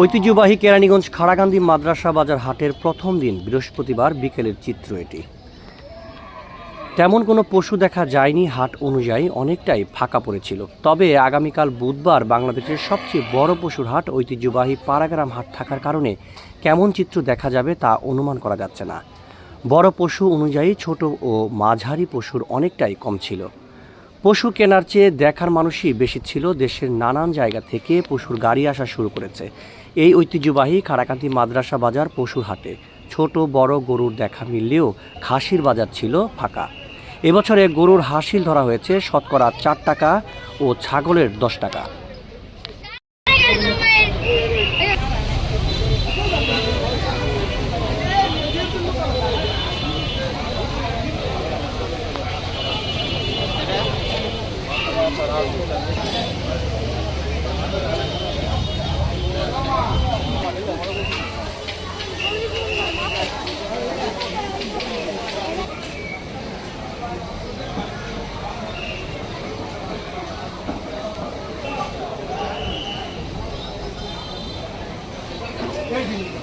ঐতিহ্যবাহী কেরানীগঞ্জ খাড়াকান্দি মাদ্রাসা বাজার হাটের প্রথম দিন বৃহস্পতিবার বিকেলের চিত্র এটি। তেমন কোনো পশু দেখা যায়নি হাট অনুযায়ী অনেকটাই ফাঁকা পড়েছিল। তবে আগামীকাল বুধবার বাংলাদেশের সবচেয়ে বড় পশুর হাট ঐতিহ্যবাহী পাড়াগ্রাম হাট থাকার কারণে কেমন চিত্র দেখা যাবে তা অনুমান করা যাচ্ছে না। বড় পশু অনুযায়ী ছোট ও মাঝারি পশুর অনেকটাই কম ছিল। পশু কেনার চেয়ে দেখার মানুষই বেশি ছিল। দেশের নানান জায়গা থেকে পশুর গাড়ি আসা শুরু করেছে। এই ঐতিহ্যবাহী খাড়াকান্তি মাদ্রাসা বাজার পশুর হাটে ছোট, বড় গরুর দেখা মিললেও খাসির বাজার ছিল ফাঁকা এবছরে গরুর হাসিল ধরা হয়েছে শতকরা চার টাকা ও ছাগলের দশ টাকা Thank you. এই